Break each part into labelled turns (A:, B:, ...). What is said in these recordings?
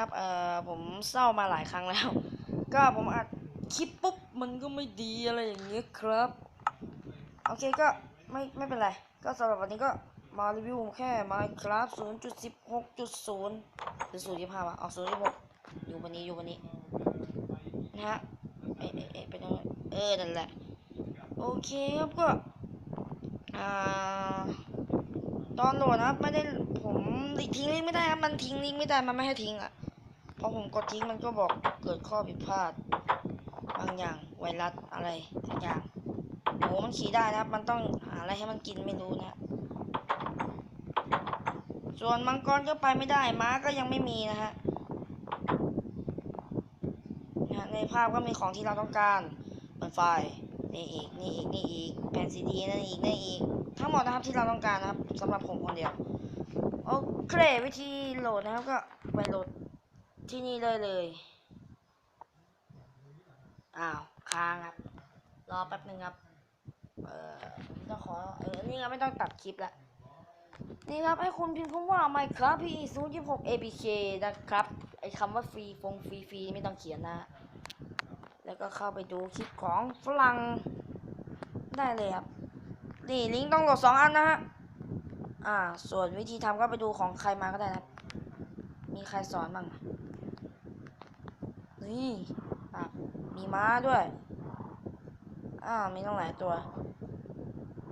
A: ครับเอ่อผมเศร้ามาหลายครั้งแล้ว ก็ผมอัดคลิปปุ๊บมันก็ไม่ดีอะไรอย่างเงี้ยครับ โอเคก็ไม่ไม่เป็นไร ก็สำหรับวันนี้ก็มารีวิวแค่ Minecraft 0.16.0 หรือ0.5วะเอา0.6อยู่วันนี้อยู่วันนี้ นะฮะเอ๊ะเอ๊ะเอ๊ะเป็นยังไงเออ นั่นแหละ โอเคครับก็ อ่า ตอนโหลดนะครับ ไม่ได้ผมทิ้งลิงก์ไม่ได้ครับ มันทิ้งลิงก์ไม่ได้ มันไม่ให้ทิ้งอะ พอผมกดทิ้งมันก็บอกเกิดข้อผิดพลาด บางอย่างไวรัสอะไรสักอย่างโอ้มันขี่ได้นะครับ มันต้องหาอะไรให้มันกินไม่รู้นะ ส่วนมังกรก็ไปไม่ได้ ม้าก็ยังไม่มีนะฮะในภาพก็มีของที่เราต้องการเหมือนไฟล์นี่อีก นี่อีก นี่อีก แผ่นซีดีนั่นอีก นั่นอีก ทั้งหมดนะครับที่เราต้องการนะครับสำหรับผมคนเดียว โอเค วิธีโหลดนะครับก็ไปโหลด ที่นี่เลยเลย อ้าว ค้างครับ รอแป๊บหนึ่งครับ เออต้องขอ เออ นี่ครับไม่ต้องตัดคลิปละ นี่ครับ ให้คุณพิมพ์คำว่า Minecraft PE 0 26 APK นะครับ ไอ้คำว่าฟรีฟงฟรีฟรีไม่ต้องเขียนนะ แล้วก็เข้าไปดูคลิปของฝรั่งได้เลยครับ นี่ลิงก์ต้องโหลดสองอันนะฮะ อ่า ส่วนวิธีทำก็ไปดูของใครมาก็ได้นะมีใครสอนบ้าง อะนี่อะมีม้าด้วยอ่ามีตั้งหลายตัว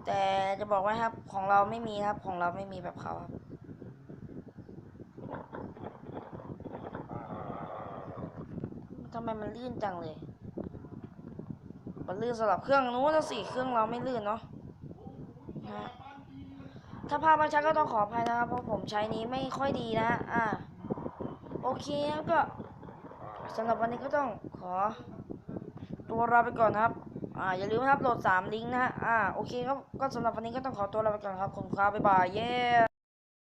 A: แต่จะบอกไว้ครับของเราไม่มีครับ ของเราไม่มีแบบเขาครับทำไมมันลื่นจังเลย มันลื่นสำหรับเครื่องนู้นแล้วสิเครื่องเราไม่ลื่นเนาะนะฮะถ้าภาพมันชัดก็ต้องขออภัยนะครับ เพราะผมใช้นี้ไม่ค่อยดีนะ อ่า โอเคก็ สำหรับวันนี้ก็ต้องขอ ตัวลาไปก่อนครับ อ่าอย่าลืมนะครับโหลดสามลิงก์นะฮะอ่าโอเคครับก็สำหรับวันนี้ก็ต้องขอตัวลาไปก่อนครับขอบคุณครับบ๊ายบายเย้